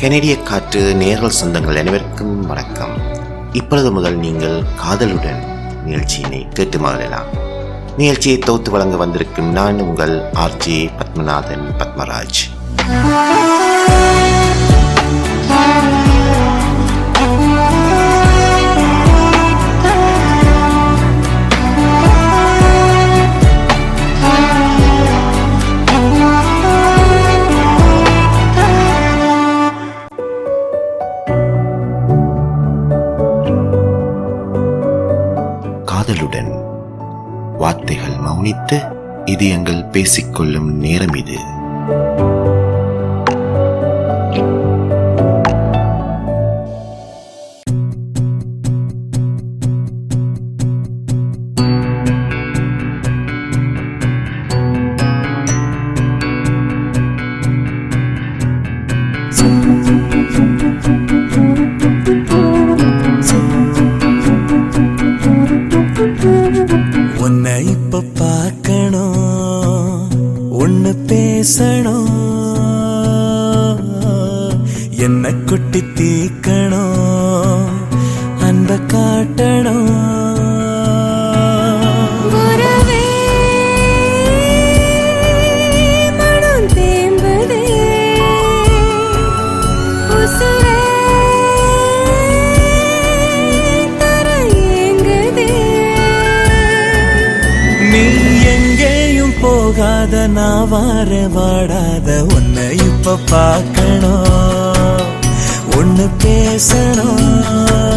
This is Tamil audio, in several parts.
கெனடிய காற்று நேரல் சொந்தங்கள் அனைவருக்கும் வணக்கம். இப்பொழுது முதல் நீங்கள் காதலுடன் நிகழ்ச்சியினை கேட்டு மகளலாம் நிகழ்ச்சியை தொகுத்து வழங்க வந்திருக்கும் நான் உங்கள் ஆர்ஜி பத்மநாதன் பத்மராஜ். கவனித்த இது எங்கள் பேசிக்கொள்ளும் நேரம் இது. வாடாத நான் வார வாடாத. உன்னை இப்ப பார்க்கணும். ஒன்று பேசணும்.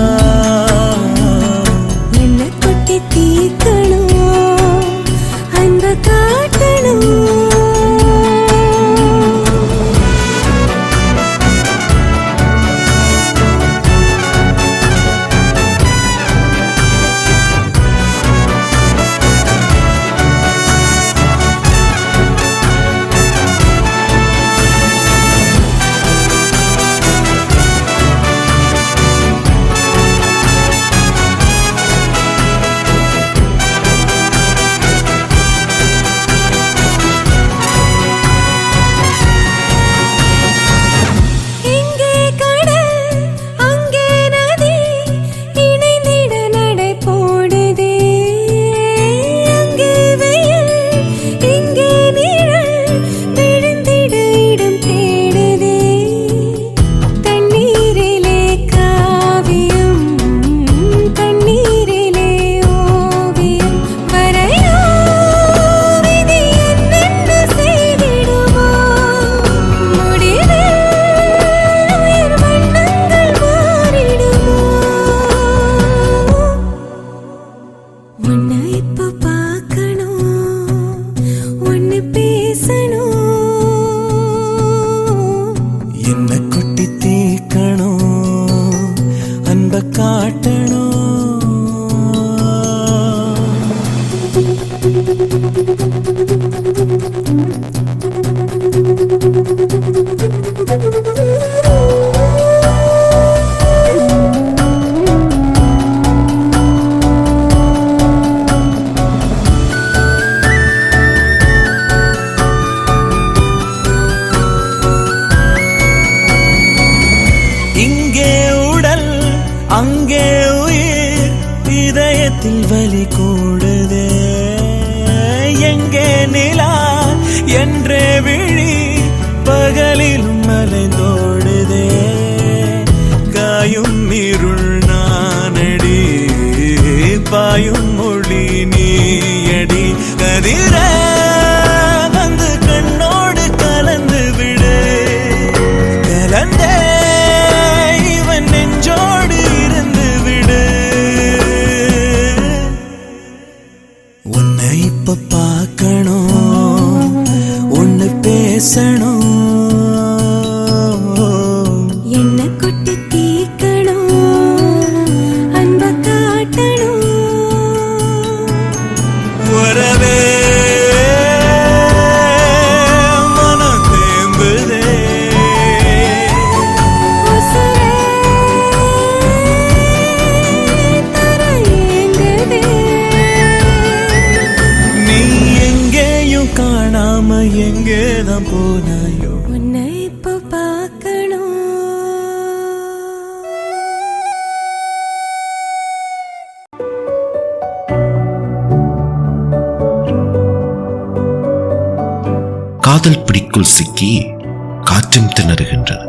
காற்றும் திணறுகின்றது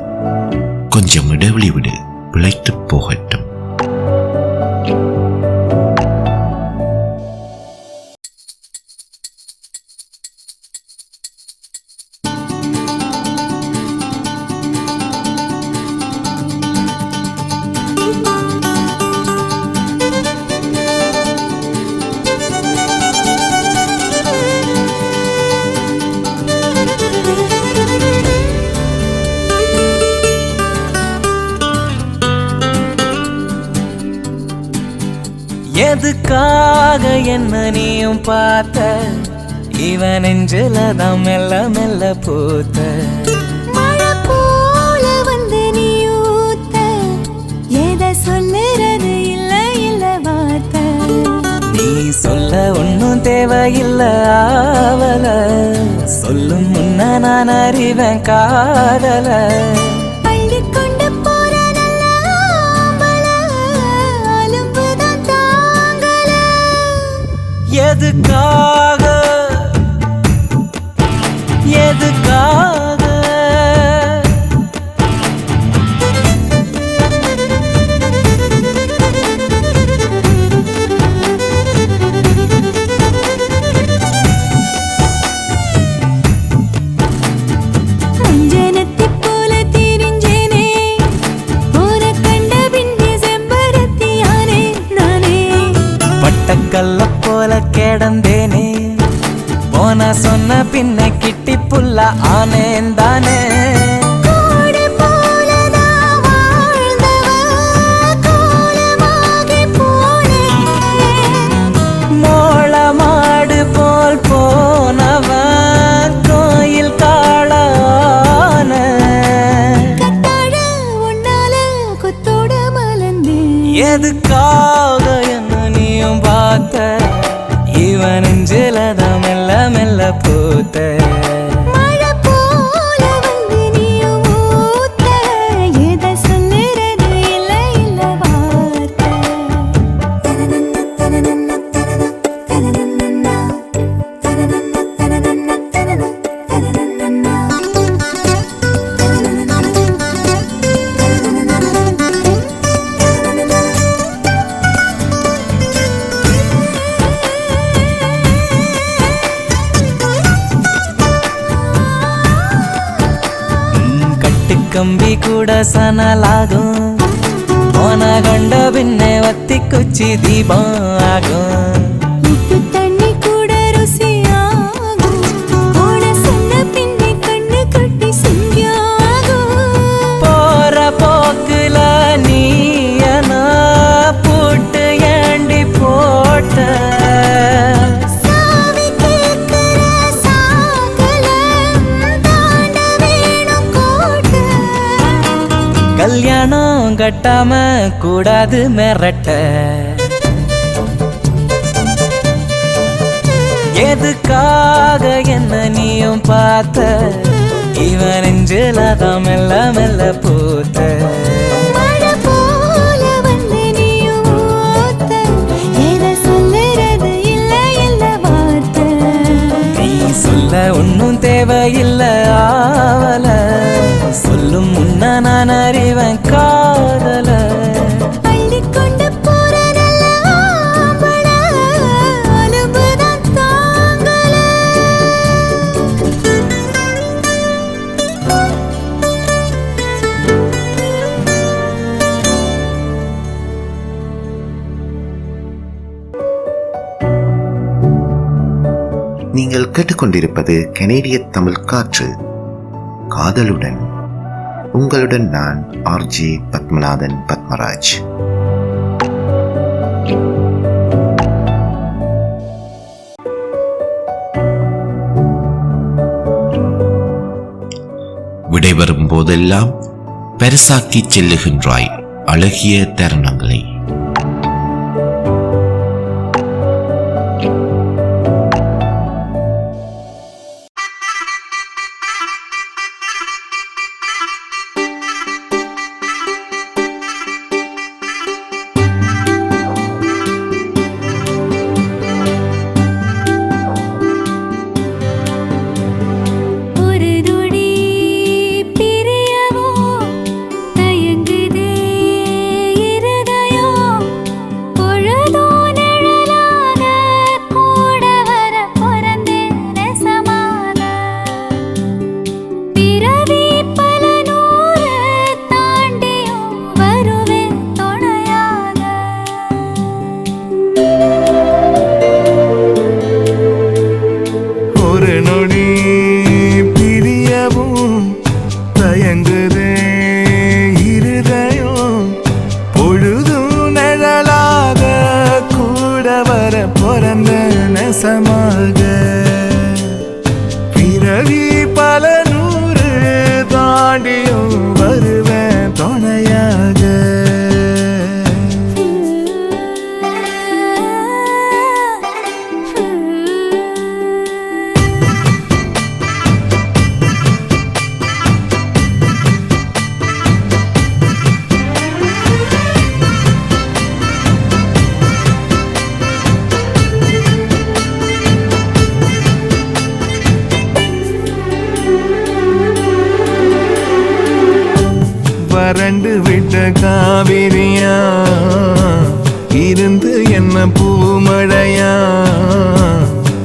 கொஞ்சம் இடைவெளி விடு பிழைத்து போகட்டும். பார்த்த இவன் நெஞ்சில தான் மெல்ல மெல்ல பூத்த. சொல்ல ஒன்னும் தேவையில்ல ஆவல. சொல்லும் முன்ன நான் அறிவேன் காதல. எதுக்காக எதுக்காக ಸನಲಾಗೋ ಮೊನಗೊಂಡ ಬಿನ್ನೆ ಒತ್ತಿ ಕುಚ್ಚಿ ದೀಪ ಆಗೋ கட்டாம கூடாது மிரட்ட. எதுக்காக என்ன நீயும் பார்த்த? இவன் நெஞ்சில தான் மெல்ல மெல்ல பூத்த. ஒன்னும் தேவையில்ல ஆவல. சொல்லும் முன்ன நான் அறிவேன் காதல கேட்டுக்கொண்டிருப்பது கனேடிய தமிழ் காற்று. காதலுடன் உங்களுடன் நான் ஆர்ஜி பத்மநாதன் பத்மராஜ். விடைபெறும் போதெல்லாம் பெருசாக்கிச் செல்லுகின்றாய் அழகிய தருணங்களை. காவிரியா? இருந்து என்ன பூமழையா?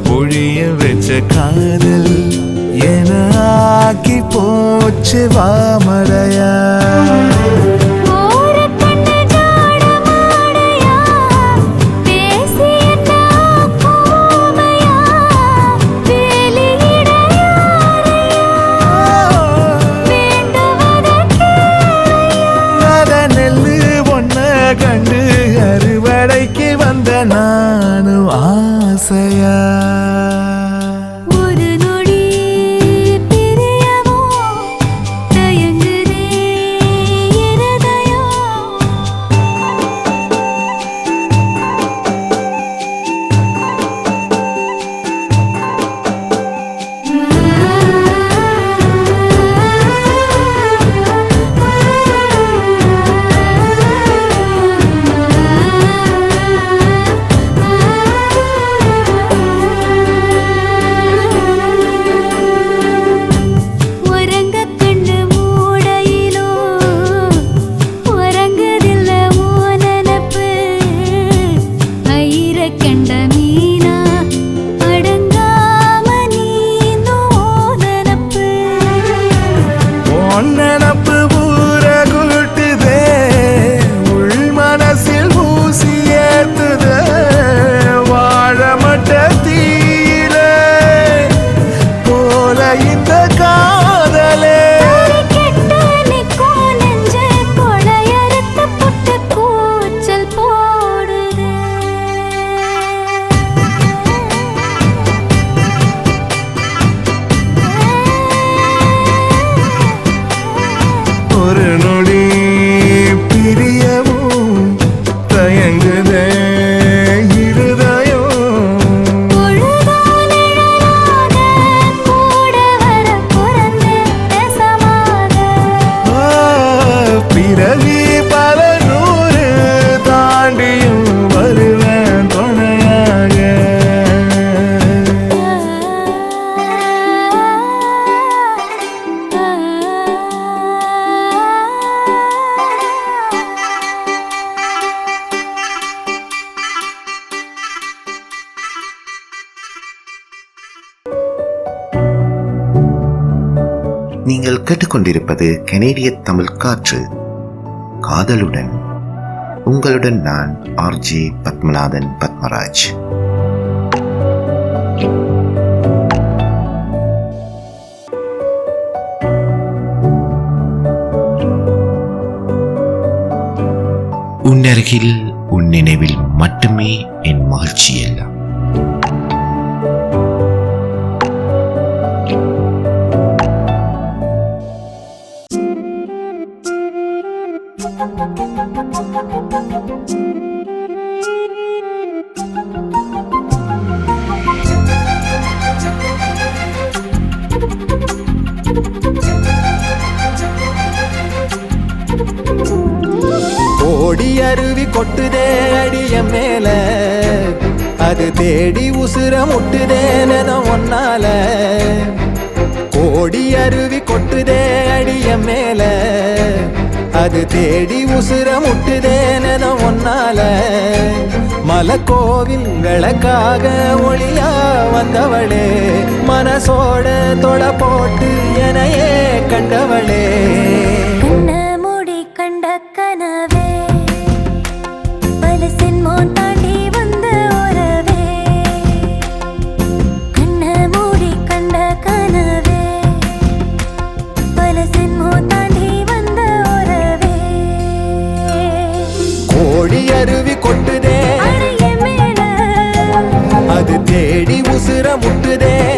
பொழிய வச்ச காதல் என ஆக்கி போச்சு வாம. கண்டு அறுவடைக்கு வந்த நானும் ஆசையா? கேட்டுக்கொண்டிருப்பது கெனேடிய தமிழ் காற்று. காதலுடன் உங்களுடன் நான் ஆர்ஜி பத்மநாதன் பத்மராஜ். உன்னருகில் உன் நினைவில் மட்டுமே என் மகிழ்ச்சி எல்லாம் அருவி கொட்டுதே அடிய மேல. அது தேடி உசுர முட்டுதே ஒன்னால. கோடி அருவி கொட்டுதே அடிய மேல. அது தேடி உசுர முட்டுதே நெதம் ஒன்னால. மலக்கோவில்களுக்காக ஒளியா வந்தவளே. மனசோட தொலை போட்டு எனையே கண்டவளே. கோடி அருவி கொட்டுதே. அது தேடி உசுர முட்டுதே.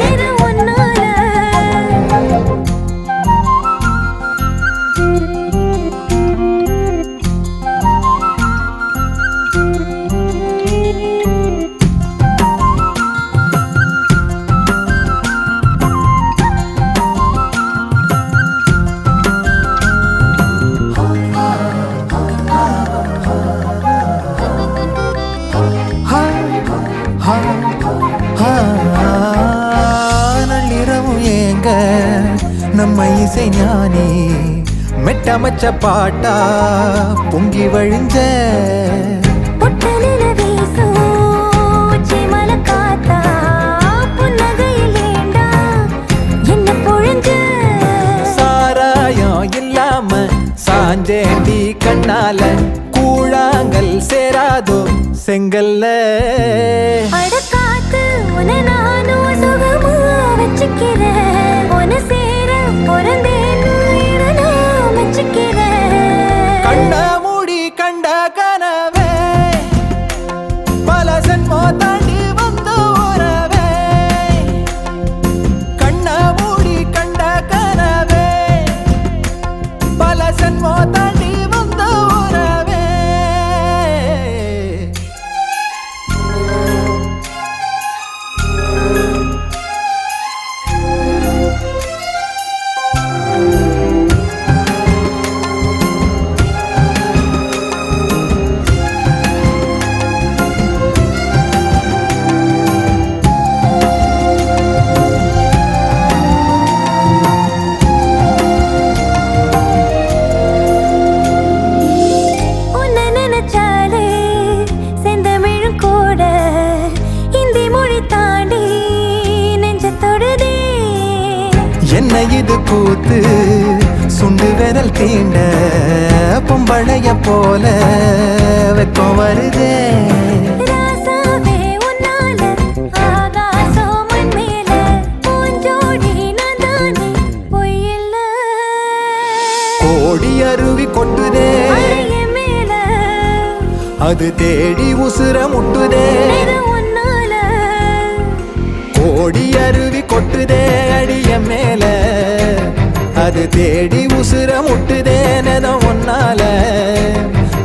பாட்டா பொங்கி வழிஞ்ச அது தேடி உசுர முட்டுதே கோடி அருவி கொட்டுதே அடிய மேல. அது தேடி உசுர முட்டுதே நென ஒன்னால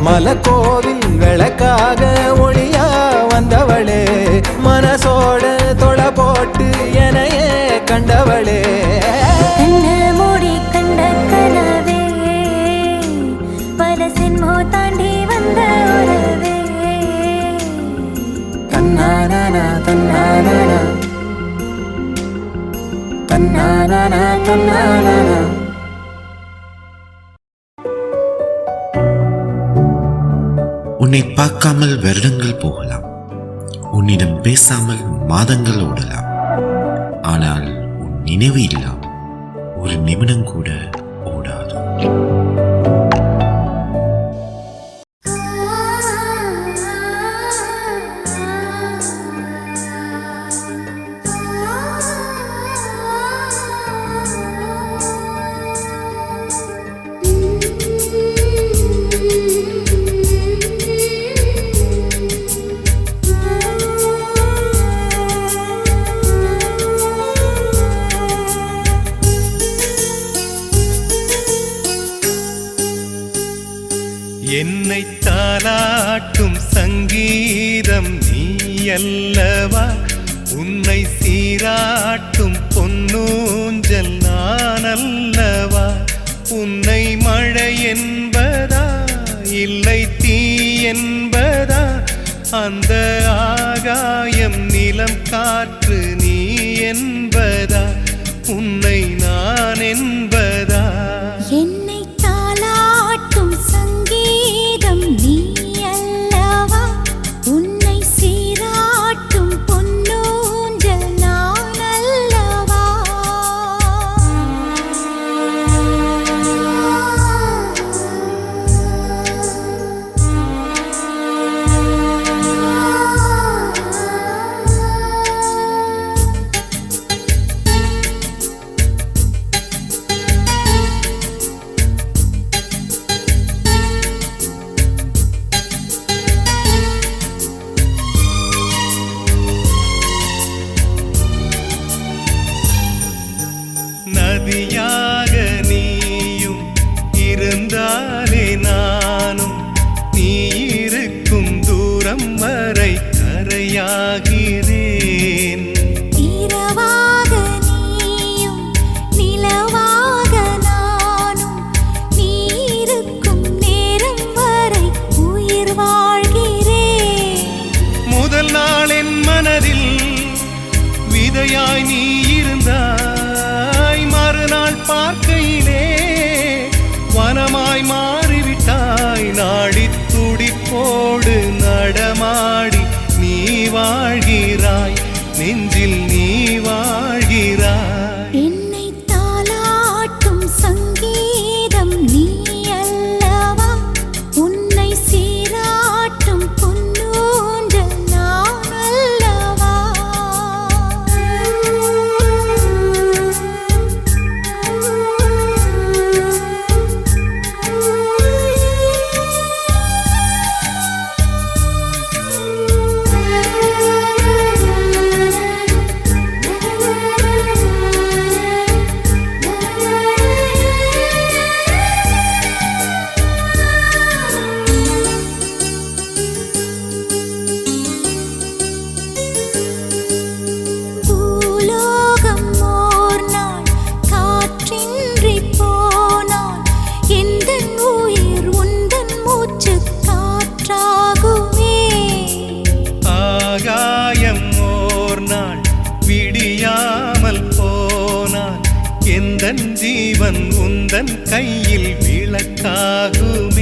மலக்கோவில் விளக்காக ஒளியா வந்தவளே. மனசோட தொலை போட்டு எனையே கண்டவளே. தன்னானா தன்னானா தன்னானா தன்னானா உன்னை பார்க்காமல் வருடங்கள் போகலாம். உன்னிடம் பேசாமல் மாதங்கள் ஓடலாம். ஆனால் உன் நினைவு இல்லாம் ஒரு நிமிடம் கூட நீராட்டும் பொன்னூஞ்சல் நான் அல்லவா உன்னை மழை என்பதா? இல்லை தீ என்பதா? அந்த ஆகாயம் நிலம் காற்று கரையாகிறேன் இரவாக நீயும் நிலவாக நானும் நீ இருக்கும் நேரம் வரை உயிர் வாழ்கிறேன். முதல் நாள் என் மனதில் விதையாய் நீ இருந்தாய். பார்க்கையிலே வனமாய் மாறிவிட்டாய் வாழ்கி எந்த ஜீவன் உந்தன் கையில் விளக்காகும்.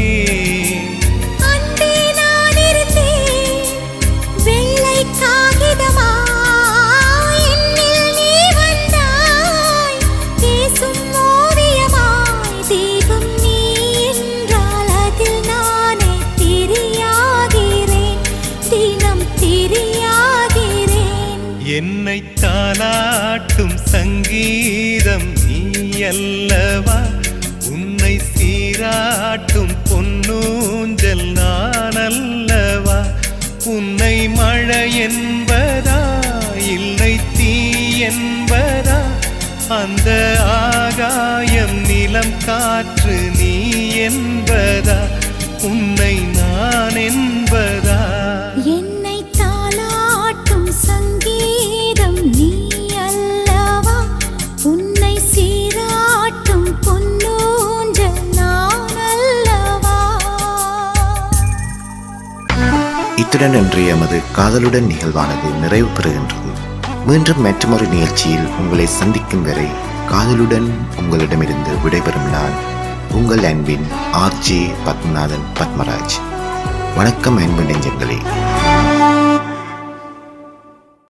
என்பதா? இல்லை தீ என்பதா? அந்த ஆகாயம் நிலம் காற்று நீ என்பதா? இத்துடன் இன்றைய எமது காதலுடன் நிகழ்வானது நிறைவு பெறுகின்றது. மீண்டும் மற்றொரு நிகழ்ச்சியில் உங்களை சந்திக்கும் வரை காதலுடன் உங்களிடமிருந்து விடைபெறும் நான் உங்கள் அன்பின் ஆர்ஜே பத்மநாதன் பத்மராஜ். வணக்கம் அன்பு நெஞ்சங்களே.